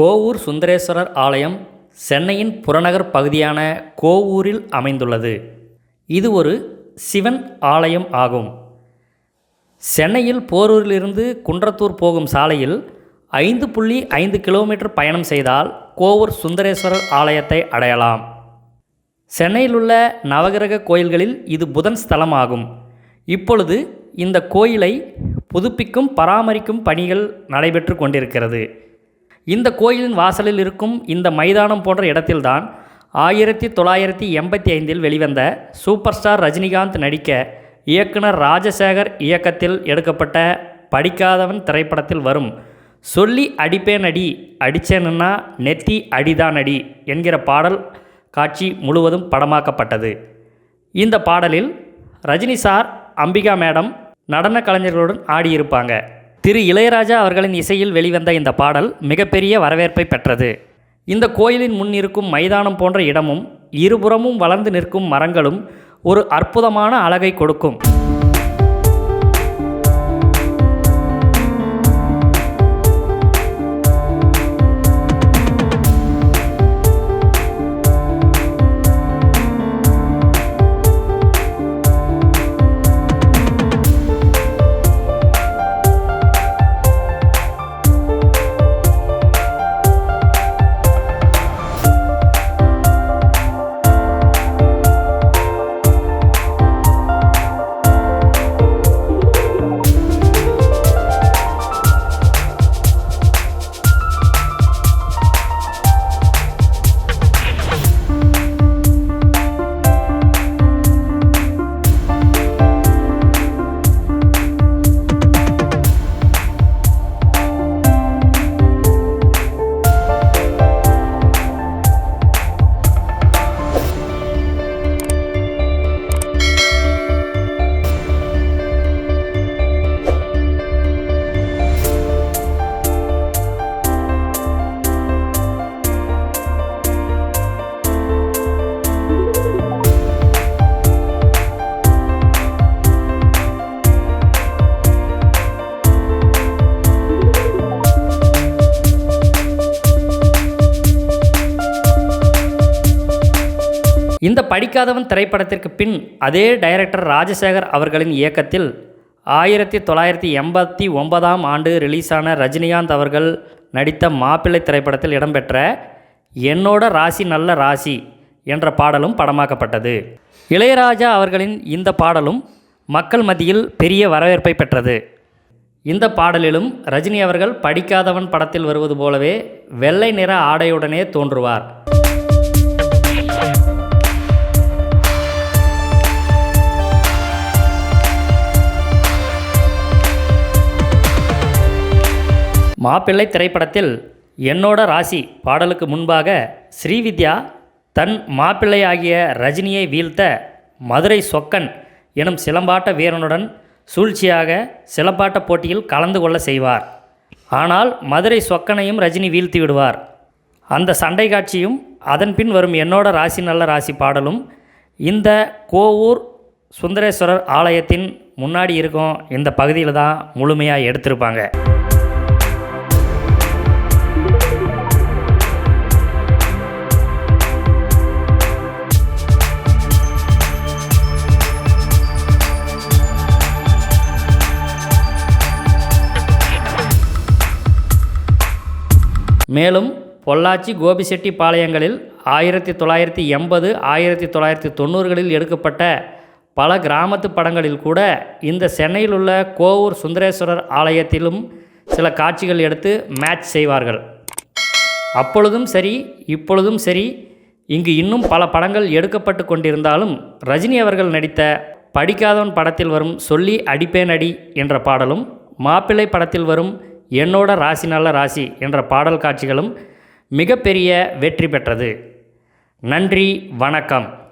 கோவூர் சுந்தரேஸ்வரர் ஆலயம் சென்னையின் புறநகர் பகுதியான கோவூரில் அமைந்துள்ளது. இது ஒரு சிவன் ஆலயம் ஆகும். சென்னையில் போரூரிலிருந்து குன்றத்தூர் போகும் சாலையில் ஐந்து புள்ளி ஐந்து கிலோமீட்டர் பயணம் செய்தால் கோவூர் சுந்தரேஸ்வரர் ஆலயத்தை அடையலாம். சென்னையில் உள்ள நவகிரக கோயில்களில் இது புதன் ஸ்தலமாகும். இப்பொழுது இந்த கோயிலை புதுப்பிக்கும் பராமரிக்கும் பணிகள் நடைபெற்று கொண்டிருக்கிறது. இந்த கோயிலின் வாசலில் இருக்கும் இந்த மைதானம் போன்ற இடத்தில்தான் ஆயிரத்தி தொள்ளாயிரத்தி எண்பத்தி ஐந்தில் வெளிவந்த சூப்பர் ஸ்டார் ரஜினிகாந்த் நடிக்க இயக்குனர் ராஜசேகர் இயக்கத்தில் எடுக்கப்பட்ட படிக்காதவன் திரைப்படத்தில் வரும் சொல்லி அடிப்பேன் அடி அடித்தேன்னா நெத்தி அடிதான் அடி என்கிற பாடல் காட்சி முழுவதும் படமாக்கப்பட்டது. இந்த பாடலில் ரஜினி சார் அம்பிகா மேடம் நடன கலைஞர்களுடன் ஆடியிருப்பாங்க. திரு இளையராஜா அவர்களின் இசையில் வெளிவந்த இந்த பாடல் மிகப்பெரிய வரவேற்பை பெற்றது. இந்த கோயிலின் முன் இருக்கும் மைதானம் போன்ற இடமும் இருபுறமும் வளர்ந்து நிற்கும் மரங்களும் ஒரு அற்புதமான அழகை கொடுக்கும். இந்த படிக்காதவன் திரைப்படத்திற்கு பின் அதே டைரக்டர் ராஜசேகர் அவர்களின் இயக்கத்தில் ஆயிரத்தி தொள்ளாயிரத்தி எண்பத்தி ஒன்பதாம் ஆண்டு ரிலீஸான ரஜினிகாந்த் அவர்கள் நடித்த மாப்பிள்ளை திரைப்படத்தில் இடம்பெற்ற என்னோட ராசி நல்ல ராசி என்ற பாடலும் படமாக்கப்பட்டது. இளையராஜா அவர்களின் இந்த பாடலும் மக்கள் மத்தியில் பெரிய வரவேற்பை பெற்றது. இந்த பாடலிலும் ரஜினி அவர்கள் படிக்காதவன் படத்தில் வருவது போலவே வெள்ளை நிற ஆடையுடனே தோன்றுவார். மாப்பிள்ளை திரைப்படத்தில் என்னோட ராசி பாடலுக்கு முன்பாக ஸ்ரீவித்யா தன் மாப்பிள்ளையாகிய ரஜினியை வீழ்த்த மதுரை சொக்கன் எனும் சிலம்பாட்ட வீரனுடன் சூழ்ச்சியாக சிலம்பாட்ட போட்டியில் கலந்து கொள்ள செய்வார். ஆனால் மதுரை சொக்கனையும் ரஜினி வீழ்த்தி விடுவார். அந்த சண்டை காட்சியும் அதன் பின் வரும் என்னோட ராசி நல்ல ராசி பாடலும் இந்த கோவூர் சுந்தரேஸ்வரர் ஆலயத்தின் முன்னாடி இருக்கும் இந்த பகுதியில் தான் முழுமையாக எடுத்திருப்பாங்க. மேலும் பொள்ளாச்சி கோபிசெட்டி பாளையங்களில் ஆயிரத்தி தொள்ளாயிரத்தி எண்பது ஆயிரத்தி தொள்ளாயிரத்தி தொண்ணூறுகளில் எடுக்கப்பட்ட பல கிராமத்து படங்களில் கூட இந்த சென்னையில் உள்ள கோவூர் சுந்தரேஸ்வரர் ஆலயத்திலும் சில காட்சிகள் எடுத்து மேட்ச் செய்வார்கள். அப்பொழுதும் சரி இப்பொழுதும் சரி இங்கு இன்னும் பல படங்கள் எடுக்கப்பட்டு கொண்டிருந்தாலும் ரஜினி அவர்கள் நடித்த படிக்காதவன் படத்தில் வரும் சொல்லி அடிப்பேன் அடி என்ற பாடலும் மாப்பிள்ளை படத்தில் வரும் என்னோட ராசி நல்ல ராசி என்ற பாடல் காட்சிகளும் மிகப்பெரிய வெற்றி பெற்றது. நன்றி வணக்கம்.